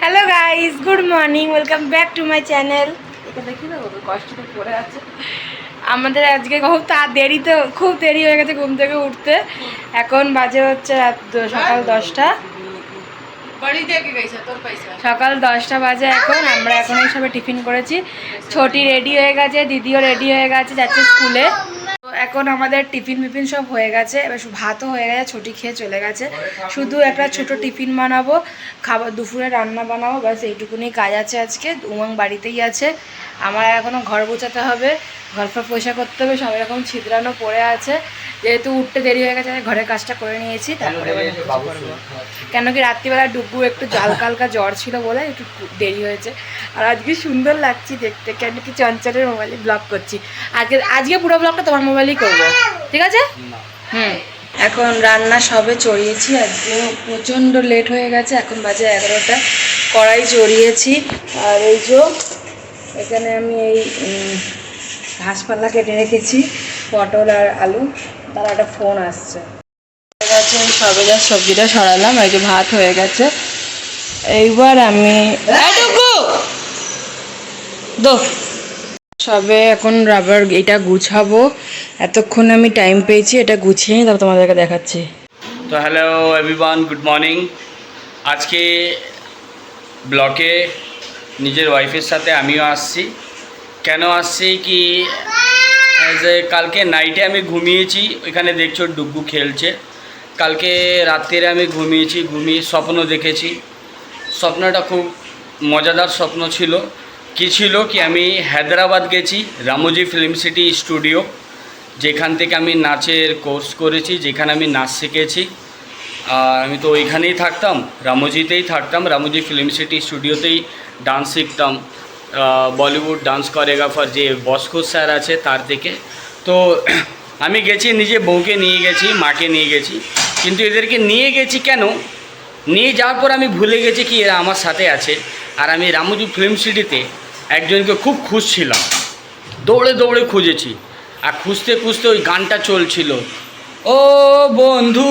Hello guys good morning welcome back to my channel আমাদের আজকে খুব তা দেরি তো খুব দেরি হয়ে গেছে ঘুম থেকে উঠতে। এখন বাজে হচ্ছে রাত সকাল দশটা। সকাল দশটা বাজে এখন আমরা এখন এই সবে টিফিন করেছি। ছোটি রেডি হয়ে গেছে দিদিও রেডি হয়ে গেছে যাচ্ছে স্কুলে। এখন আমাদের টিফিন মিফিন সব হয়ে গেছে, এবার ভাতও হয়ে গেছে, ছুটি খেয়ে চলে গেছে। শুধু একটা ছোট টিফিন বানাবো, খাবার দুপুরে রান্না বানাবো, ব্যাস এইটুকুনি কাজ আছে আজকে, উমাং বাড়িতেই আছে। আমার এখনও ঘর গোছাতে হবে ঘর ফর পয়সা করতে হবে সব এরকম ছিদ্রানো পড়ে আছে। যেহেতু উঠতে দেরি হয়ে গেছে আমি ঘরের কাজটা করে নিয়েছি তারপরে করব। কেন কি রাত্রিবেলা ডুবু একটু হালকা হালকা জ্বর ছিল বলে একটু দেরি হয়েছে। আর আজকে সুন্দর লাগছে দেখতে কেন কি চঞ্চলের মোবাইলে ব্লগ করছি। আজকে আজকে পুরো ব্লগটা তোমার মোবাইলেই করব। ঠিক আছে? হুম। এখন রান্না সবে চড়িয়েছি আজকে প্রচণ্ড লেট হয়ে গেছে এখন বাজে এগারোটা। কড়াই চড়িয়েছি। আর এই যে এখানে আমি এই ঘাসপালা কেটে রেখেছি পটল আর আলু। তার একটা ফোন আসছে। হয়ে গেছে এই সবে যা সবজিটা সরালাম এই যে ভাত হয়ে গেছে। এইবার আমি দো। সবে এখন রাবার এটা গুছাবো। এতক্ষণ আমি টাইম পেয়েছি এটা গুছিয়ে তারপর তোমাদেরকে দেখাচ্ছি। তো হ্যালো এভরিওয়ান গুড মর্নিং আজকে ব্লকে নিজের ওয়াইফের সাথে আমিও আসছি। কেন আসছি কি? এ কালকে নাইটে আমি ঘুমিয়েছি, ওইখানে দেখছ ডুগু খেলছে। কালকে রাত্রিরে আমি ঘুমিয়েছি, ঘুমিয়ে স্বপ্ন দেখেছি। স্বপ্নটা খুব মজাদার স্বপ্ন ছিল। কি ছিল কি, আমি হায়দ্রাবাদ গেছি, রামোজি ফিল্ম সিটি স্টুডিও, যেখান থেকে আমি নাচের কোর্স করেছি, যেখানে আমি নাচ শিখেছি। আর আমি তো ওইখানেই থাকতাম, রামোজিতেই থাকতাম, রামোজি ফিল্ম সিটি স্টুডিওতেই ডান্স শিখতাম। বলিউড ডান্স কোরিওগ্রাফার যে বস্কো স্যার আছে তার থেকে। তো আমি গেছি নিজে বউকে নিয়ে গেছি মাকে নিয়ে গেছি। কিন্তু এদেরকে নিয়ে গেছি কেন? নিয়ে যাওয়ার পর আমি ভুলে গেছি কি এরা আমার সাথে আছে। আর আমি রামোজি ফিল্ম সিটিতে একজনকে খুব খুঁজছিলাম। দৌড়ে দৌড়ে খুঁজেছি। আর খুঁজতে খুঁজতে ওই গানটা চলছিল। ও বন্ধু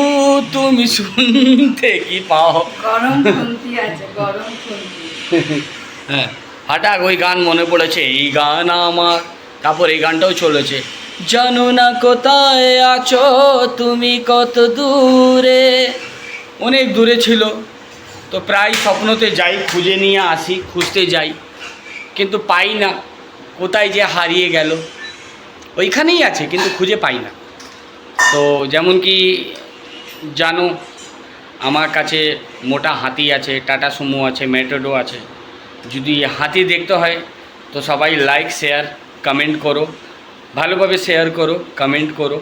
তুমি শুনতে কি পাও? গরম হ্যাঁ। হঠাৎ ওই গান মনে পড়েছে, এই গান আমার। তারপর এই গানটাও চলেছে, জানো না কোথায় আছো তুমি কত দূরে? অনেক দূরে ছিল, তো প্রায় স্বপ্নতে যাই, খুঁজে নিয়ে আসি, খুঁজতে যাই, কিন্তু পাই না কোথায় যে হারিয়ে গেল। ওইখানেই আছে, কিন্তু খুঁজে পাই না। তো যেমন কি, জানো, আমার কাছে মোটা হাতি আছে, টাটা সুমো আছে, মেটোডো আছে যদি হাতি দেখতে হয় তো সবাই লাইক শেয়ার কমেন্ট করো। ভালোভাবে শেয়ার করো কমেন্ট করো।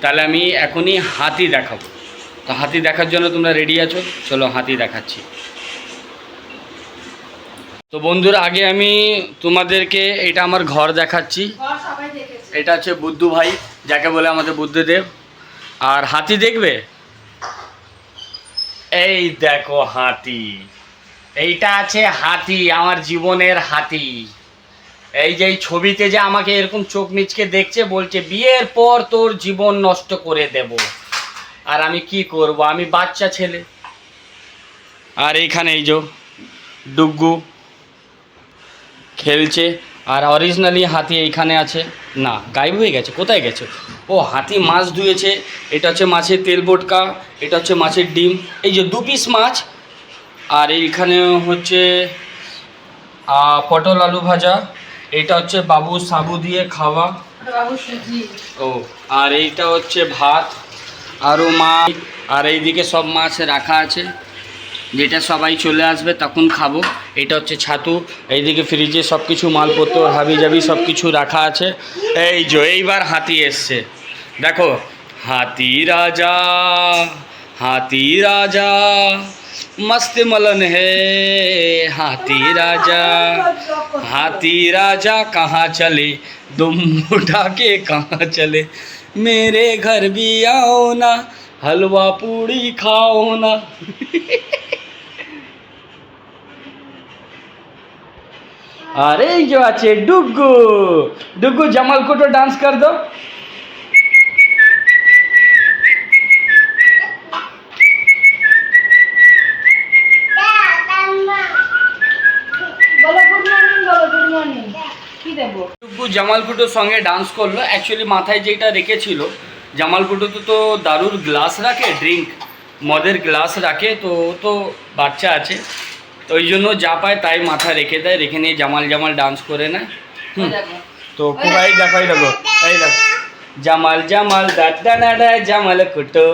তাহলে আমি এখনই হাতি দেখাবো। তো হাতি দেখার জন্য তোমরা রেডি আছো? চলো হাতি দেখাচ্ছি। তো বন্ধুর আগে আমি তোমাদেরকে এটা আমার ঘর দেখাচ্ছি। এটা হচ্ছে বুদ্ধু ভাই যাকে বলে আমাদের বুদ্ধদেব। আর হাতি দেখবে? এই দেখো হাতি। এইটা আছে হাতি, আমার জীবনের হাতি। এই যে ছবিতে যে আমাকে এরকম চোখ মিচকে দেখছে, বলছে, বিয়ের পর তোর জীবন নষ্ট করে দেব। আর আমি কি করব? আমি বাচ্চা ছেলে। আর এইখানে এই যে ডুগ্গু খেলছে, আর অরিজিনালি হাতি এইখানে আছে। না, গায়েব হয়ে গেছে, কোথায় গেছে? ও, হাতি মাছ ধুয়েছে, এটা হচ্ছে মাছের তেল বোটকা, এটা হচ্ছে মাছের ডিম। এই যে দু পিস মাছ আর এইখানে হচ্ছে পটল আলু ভাজা। এটা হচ্ছে বাবু সাবু দিয়ে খাওয়া। ও, আর এইটা হচ্ছে ভাত। আরও মাছ। আর এইদিকে সব মাছ রাখা আছে। যেটা সবাই চলে আসবে তখন খাব। এটা হচ্ছে ছাতু। এইদিকে ফ্রিজে সব কিছু মালপত্র হাবি জাবি সব কিছু রাখা আছে। এই যে, এইবার হাতি এসছে। দেখো, হাতি রাজা হাতি রাজা। मस्त मलन है। हाथी राजा हाथी राजा कहाँ चले? दुम उठा के कहाँ चले? मेरे घर भी आओ ना, हलवा पूड़ी खाओ ना। अरे जो अच्छे डुगू डुगू जमल को तो डांस कर दो। রিঙ্কু জামালকুটোর সঙ্গে ডান্স করল। অ্যাকচুয়ালি মাথায় যেটা রেখেছিল জামালকুটোতে তো দারুর গ্লাস রাখে ড্রিঙ্ক মদের গ্লাস রাখে তো তো বাচ্চা আছে। তো ওই জন্য যা পায় তাই মাথা রেখে দেয় রেখে নিয়ে জামাল জামাল ডান্স করে না তো পুরাই দেখাই এই দেখো এই দেখো। জামাল জামাল দাদা দাদা জামাল কুটো।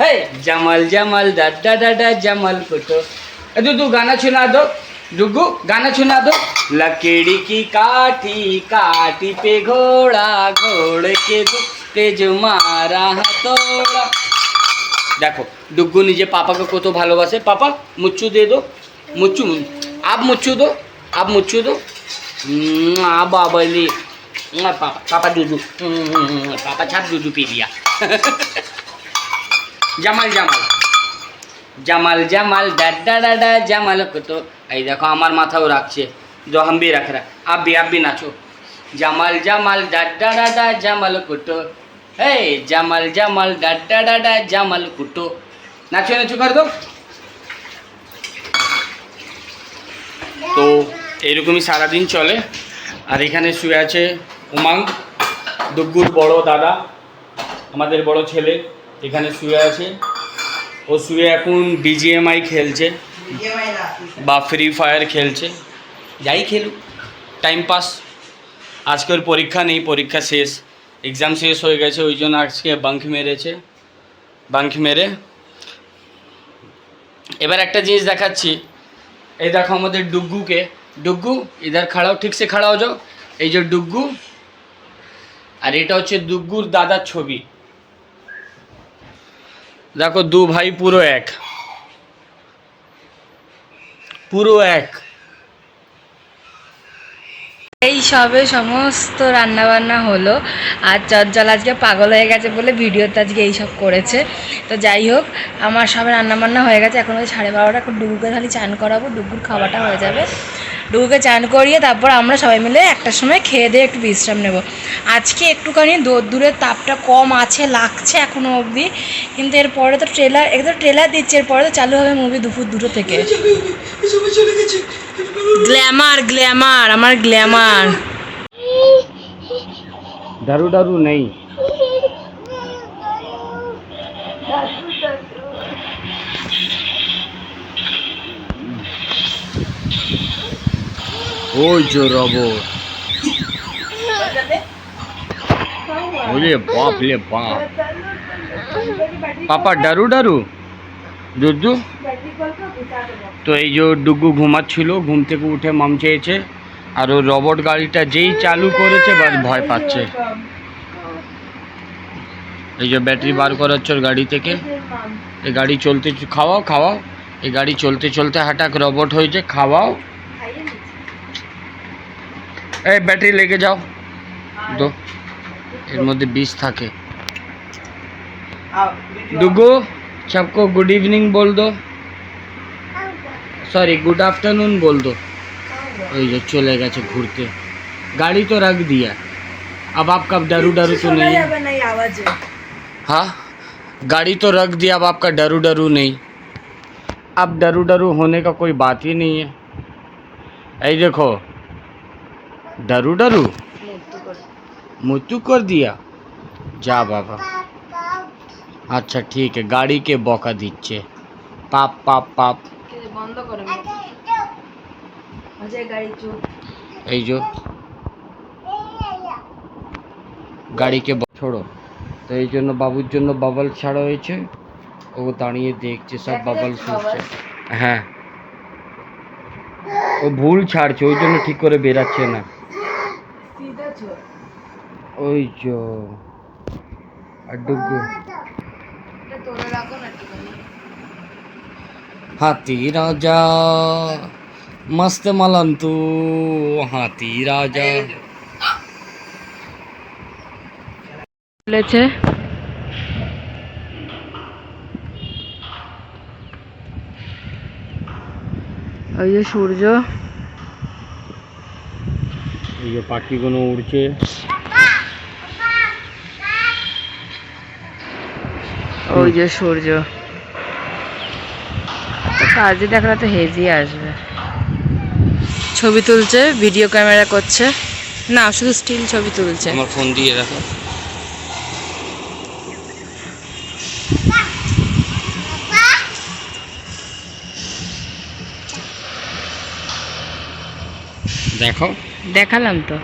হ্যাঁ জামাল জামাল দাদা দাদা জামাল কুটো। এ তুই গানা ছিল না তো डुगू गाना सुना दो लकड़ी की काठी काठी पे घोड़ा घोड़े के दो तेज मारा हथौड़ा দেখো ডুগ্গু নিজে পাপাকে কত ভালোবাসে পাপা মুচ্ছু দিয়ে দো মুচ্ছু আপ মুচ্ছু দো আপ মুচ্ছু দো आ बाबली आ, पापा पापा दूधू हम्म, पापा छाप दूधू पी लिया জামাল জামাল জামাল জামাল ডাড্ডা ডাডা জামাল কত। এই দেখো, আমার মাথাও রাখছে। জহাম্বি রাখরা আব্বি আব্বি, নাচো। জামাল জামাল ডাড্ডা ডাডা জামাল কুটো হে জামাল জামাল ডাড্ডা ডাডা জামাল কুটো নাচো নাচো, কর তো তো, এইরকমই সারাদিন চলে। আর এখানে শুয়ে আছে উমাং, দুগ্গুর বড় দাদা, আমাদের বড় ছেলে। এখানে শুয়ে আছে। ও শুয়ে এখন বিজিএমআই খেলছে। বা ফ্রি ফায়ার খেলছে। যাই খেলুক টাইম পাস আজকে ওর পরীক্ষা নেই, পরীক্ষা শেষ। এক্সাম শেষ হয়ে গেছে, ওই জন্য আজকে বাঙ্ক মেরেছে। বাঙ্ক মেরে। এবার একটা জিনিস দেখাচ্ছি। এই দেখো আমাদের ডুগ্গুকে। ডুগ্গু, ইধার খাড়াও, ঠিক সে খাড়া হয়ে যাও। এই যে ডুগ্গু, আর এটা হচ্ছে ডুগ্গুর দাদার ছবি। দেখো দু ভাই, পুরো এক। পুরো এক। এই সবে সমস্ত রান্না বান্না হলো। আর চজ্জল আজকে পাগল হয়ে গেছে বলে ভিডিওতে আজকে এইসব করেছে। তো যাই হোক, আমার সবে রান্না বান্না হয়ে গেছে। এখন ওই সাড়ে বারোটা, এখন ডুগুকে খালি চান করাবো ডুগুর খাওয়াটা হয়ে যাবে। ডুগুকে চান করিয়ে তারপর আমরা সবাই মিলে একটার সময় খেয়ে দিয়ে একটু বিশ্রাম নেব। আজকে একটুখানি দূরের তাপটা কম আছে, লাগছে এখনও অবধি। কিন্তু এরপরে তো ট্রেলার একদম ট্রেলার দিচ্ছে, এরপরে তো চালু হবে মুভি দুপুর দুটো থেকে। গ্ল্যামার গ্ল্যামার আমার গ্ল্যামার দারু দারু নেই। ওই যে রবট। ওরে বাপ রে বাপ। পাপা, ডারু ডারু? দুদু তো এই যে ডুগু ঘুমাচ্ছিল, ঘুম থেকে উঠে মাম চেয়েছে, আর ও রবট গাড়িটা যেই চালু করেছে, বাস ভয় পাচ্ছে। এই যে ব্যাটারি বার করাচ্ছে গাড়ি থেকে। এই গাড়ি চলতে, খাওয়াও খাওয়াও। এই গাড়ি চলতে চলতে হঠাৎ রবট হয়েছে, খাওয়াও। এই ব্যাটারি লেগে যাও দো এর মধ্যে বিষ থাকে डुगो सबको गुड इवनिंग बोल दो सॉरी गुड आफ्टरनून बोल दो ওই যে চলে গেছে ঘুরতে গাড়ি তো रख दिया अब आपका डरू डरू तो नहीं है हाँ गाड़ी तो रख दिया अब आपका डरू डरू नहीं अब डरू डरू होने का कोई बात ही नहीं है ऐ देखो डरू डरू मुतु कर दिया जा बाबा আচ্ছা ঠিক আছে গাড়িকে বকা দিচ্ছে পাপ পাপ পাপ বন্ধ করে গাড়ি চুপ এই যে গাড়িকে ব- ছোড়ো তো এই জন্য বাবুর জন্য বাবল ছাড়া হয়েছে ও দাঁড়িয়ে দেখছে সব বাবল শুনছে হ্যাঁ ও ভুল ছাড়ছে ওই জন্য ঠিক করে বেরাচ্ছে না ওই যে আর ডুগু হাতি রাজা মস্ত মালান্তু হাতি রাজা। বলেছে। ওই যে সূর্য। এই যে পাখিগুলো উড়ছে। ওই যে সূর্য। কাজে দেখালে তো হেজি আসবে। ছবি তুলছে ভিডিও ক্যামেরা করছে। না শুধু স্টিল ছবি তুলছে। আমার ফোন দিয়ে দেখো দেখো। দেখালাম তো।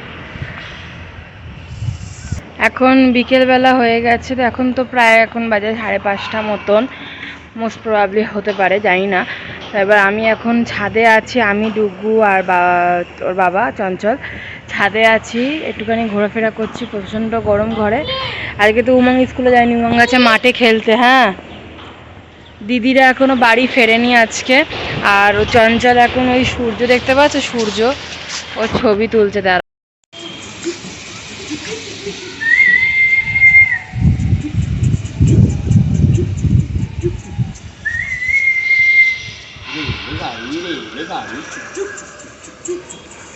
এখন বিকেলবেলা হয়ে গেছে, তো এখন তো প্রায় এখন বাজে সাড়ে পাঁচটা মতন। মোস্ট প্রবাবলি হতে পারে, জানি না। এবার আমি এখন ছাদে আছি, আমি, ডুগু আর বা- ওর বাবা, চঞ্চল। ছাদে আছি, একটুখানি ঘোরাফেরা করছি, প্রচণ্ড গরম ঘরে। আজকে তো উমং স্কুলে যায়নি উমং আছে মাঠে খেলতে হ্যাঁ। দিদিরা এখনও বাড়ি ফেরেনি আজকে, আর ও চঞ্চল এখন ওই সূর্য দেখতে পাচ্ছে? সূর্য, ওর ছবি তুলছে তার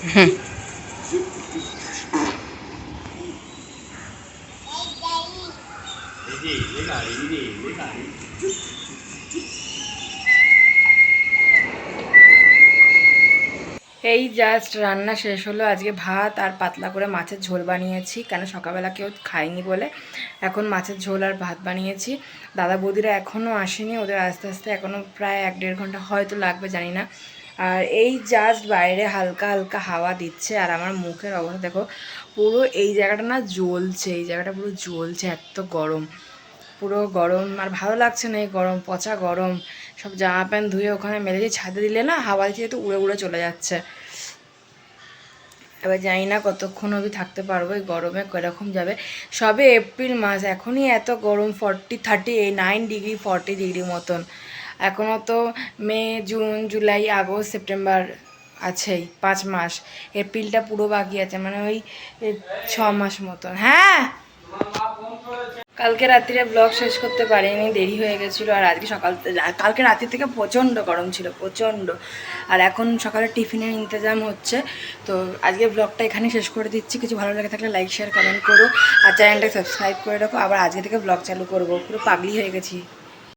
এই জাস্ট রান্না শেষ হলো। আজকে ভাত আর পাতলা করে মাছের ঝোল বানিয়েছি। কেন সকালবেলা কেউ খায়নি বলে। এখন মাছের ঝোল আর ভাত বানিয়েছি। দাদা বৌদিরা এখনও আসেনি। ওদের আস্তে আস্তে এখনও প্রায় এক দেড় ঘণ্টা হয়তো লাগবে, জানি না। আর এই জাস্ট বাইরে হালকা হালকা হাওয়া দিচ্ছে আর আমার মুখের অবস্থা দেখো, পুরো এই জায়গাটা না জ্বলছে, এই জায়গাটা পুরো জ্বলছে, এত গরম। পুরো গরম, আর ভালো লাগছে না এই গরম, পচা গরম। সব জামা প্যান্ট ধুয়ে ওখানে মেলে দিয়ে ছাদে দিলে না হাওয়া দিতে তো উড়ে উড়ে চলে যাচ্ছে। এবার জানি না কতক্ষণ অবধি থাকতে পারব, এই গরমে কীরকম যাবে। সবে এপ্রিল মাস, এখনই এত গরম ফর্টি থার্টি এই নাইন ডিগ্রি ফর্টি ডিগ্রি মতন। এখনও তো May, June, July, August, September আছেই, পাঁচ মাস। এপ্রিলটা পুরো বাকি আছে মানে ওই ছ মাস মতন। হ্যাঁ! কালকে রাত্রিরে ব্লগ শেষ করতে পারিনি, দেরি হয়ে গেছিল, আর আজকে সকাল কালকে রাত্রি থেকে প্রচণ্ড গরম ছিল, প্রচণ্ড। আর এখন সকালে টিফিনের ইন্তজাম হচ্ছে, তো আজকে ব্লগটা এখানে শেষ করে দিচ্ছি। কিছু ভালো লেগে থাকলে লাইক শেয়ার কমেন্ট করো। আর চ্যানেলটা সাবস্ক্রাইব করে রাখো। আবার আজকে থেকে ব্লগ চালু করব। পুরো পাগলি হয়ে গেছি।